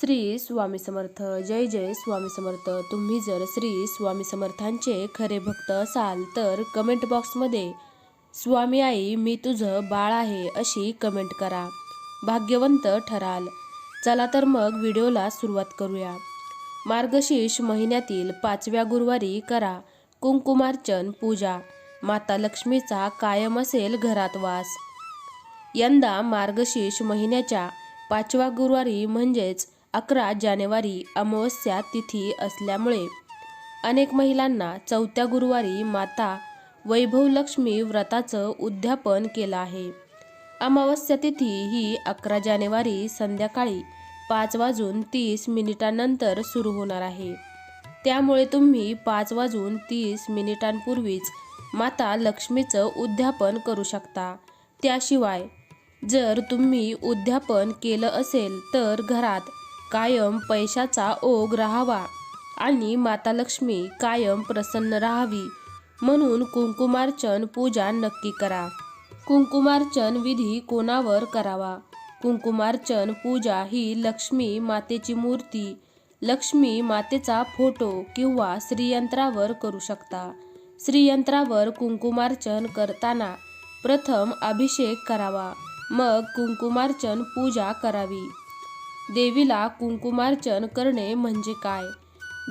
श्री स्वामी समर्थ जय जय स्वामी समर्थ. तुम्ही जर श्री स्वामी समर्थांचे खरे भक्त असाल तर कमेंट बॉक्समध्ये स्वामी आई मी तुझं बाळ आहे अशी कमेंट करा. भाग्यवंत ठराल. चला तर मग व्हिडिओला सुरुवात करूया. मार्गशीर्ष महिन्यातील पाचव्या गुरुवारी करा. कुंकुमार्चन पूजा. माता लक्ष्मीचा कायम असेल घरात वास. यंदा मार्गशीर्ष महिन्याच्या पाचव्या गुरुवारी म्हणजेच अकरा जानेवारी अमावस्या तिथी असल्यामुळे अनेक महिलांना चौथ्या गुरुवारी माता वैभवलक्ष्मी व्रताचं उद्यापन केलं आहे. अमावस्या तिथी ही अकरा जानेवारी संध्याकाळी पाच वाजून तीस मिनिटांनंतर सुरू होणार आहे. त्यामुळे तुम्ही पाच वाजून तीस मिनिटांपूर्वीच माता लक्ष्मीचं उद्यापन करू शकता. त्याशिवाय जर तुम्ही उद्यापन केलं असेल तर घरात कायम पैशाचा ओघ राहावा आणि माता लक्ष्मी कायम प्रसन्न राहावी म्हणून कुंकुमार्चन पूजा नक्की करा. कुंकुमार्चन विधी कोणावर करावा? कुंकुमार्चन पूजा ही लक्ष्मी मातेची मूर्ती लक्ष्मी मातेचा फोटो किंवा श्रीयंत्रावर करू शकता. श्रीयंत्रावर कुंकुमार्चन करताना प्रथम अभिषेक करावा. मग कुंकुमार्चन पूजा करावी. देवीला कुंकुमार्चन करणे म्हणजे काय?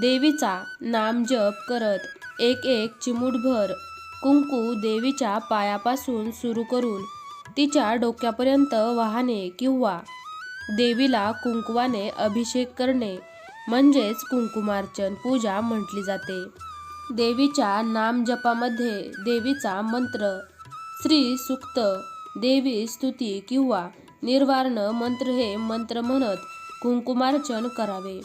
देवीचा नाम जप करत एक एक चिमूटभर कुंकू देवीच्या पायापासून सुरू करून तिच्या डोक्यापर्यंत वाहणे किंवा देवीला कुंकुवाने अभिषेक करणे म्हणजेच कुंकुमार्चन पूजा म्हटली जाते. देवीच्या नामजपामध्ये देवीचा मंत्र श्री सुक्त देवी स्तुती किंवा निर्वार्ण मंत्र हे मंत्र म्हणत कुंकुमार्चन करावे.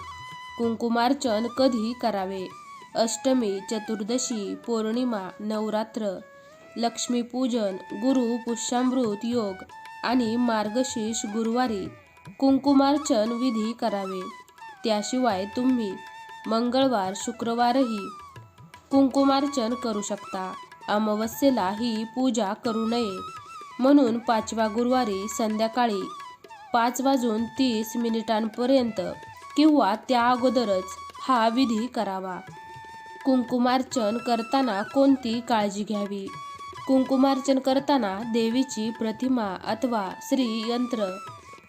कुंकुमार्चन कधी करावे? अष्टमी चतुर्दशी पौर्णिमा नवरात्र लक्ष्मीपूजन गुरु पुष्यामृत योग आणि मार्गशीर्ष गुरुवारी कुंकुमार्चन विधी करावे. त्याशिवाय तुम्ही मंगळवार शुक्रवारही कुंकुमार्चन करू शकता. अमावस्येला ही पूजा करू नये. म्हणून पाचव्या गुरुवारी संध्याकाळी पाच वाजून तीस मिनिटांपर्यंत किंवा त्या अगोदरच हा विधी करावा. कुंकुमार्चन करताना कोणती काळजी घ्यावी? कुंकुमार्चन करताना देवीची प्रतिमा अथवा श्रीयंत्र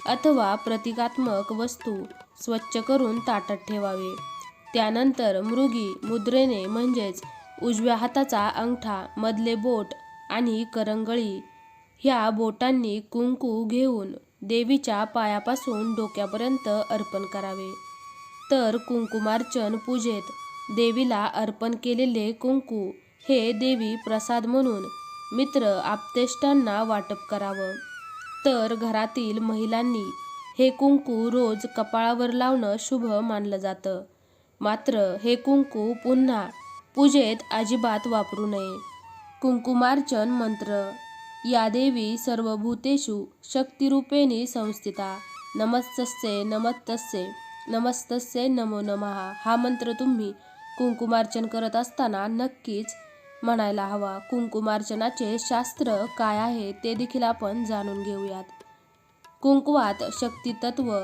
अथवा प्रतिकात्मक वस्तू स्वच्छ करून ताटात ठेवावे. त्यानंतर मृगी मुद्रेने म्हणजेच उजव्या हाताचा अंगठा मधले बोट आणि करंगळी ह्या बोटांनी कुंकू घेऊन देवीच्या पायापासून डोक्यापर्यंत अर्पण करावे. तर कुंकुमार्चन पूजेत देवीला अर्पण केलेले कुंकू हे देवी प्रसाद म्हणून मित्र आप्तेष्टांना वाटप करावं. तर घरातील महिलांनी हे कुंकू रोज कपाळावर लावणं शुभ मानलं जातं. मात्र हे कुंकू पुन्हा पूजेत अजिबात वापरू नये. कुंकुमार्चन मंत्र या देवी सर्वभूतेषु शक्तिरूपेणी संस्थिता. नमस्तस्ये नमस्तस्ये नमस्तस्ये नमो नमः. हा मंत्र तुम्ही कुंकुमार्चन करत असताना नक्कीच म्हणायला हवा. कुंकुमार्चनाचे शास्त्र काय आहे ते देखील आपण जाणून घेऊयात. कुंकुवात शक्तितत्व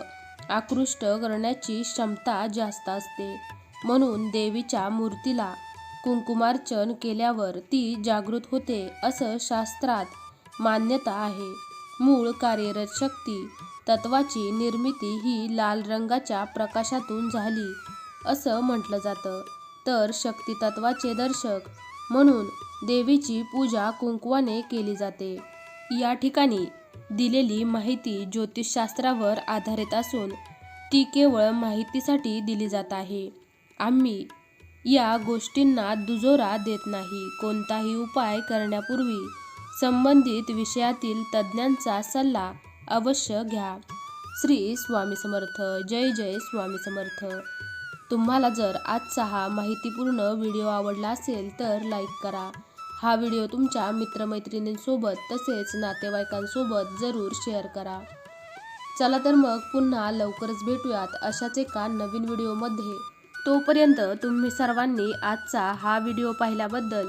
आकृष्ट करण्याची क्षमता जास्त असते. म्हणून देवीच्या मूर्तीला कुंकुमार्चन केल्यावर ती जागृत होते असं शास्त्रात मान्यता आहे. मूळ कार्यरत शक्ती तत्वाची निर्मिती ही लाल रंगाच्या प्रकाशातून झाली असं म्हटलं जातं. तर शक्तितत्वाचे दर्शक म्हणून देवीची पूजा कुंकवाने केली जाते. या ठिकाणी दिलेली माहिती ज्योतिषशास्त्रावर आधारित असून ती केवळ माहितीसाठी दिली जात आहे. आम्ही या गोष्टींना दुजोरा देत नाही. कोणताही उपाय करण्यापूर्वी संबंधित विषयातील तज्ज्ञांचा सल्ला अवश्य घ्या. श्री स्वामी समर्थ. जय जय स्वामी समर्थ. तुम्हाला जर आजचा हा माहितीपूर्ण व्हिडिओ आवडला असेल तर लाईक करा. हा व्हिडिओ तुमच्या मित्रमैत्रिणींसोबत तसेच नातेवाईकांसोबत जरूर शेअर करा. चला तर मग पुन्हा लवकरच भेटूयात अशाच एका नवीन व्हिडिओमध्ये. तोपर्यंत तुम्ही सर्वांनी आजचा हा व्हिडिओ पाहिल्याबद्दल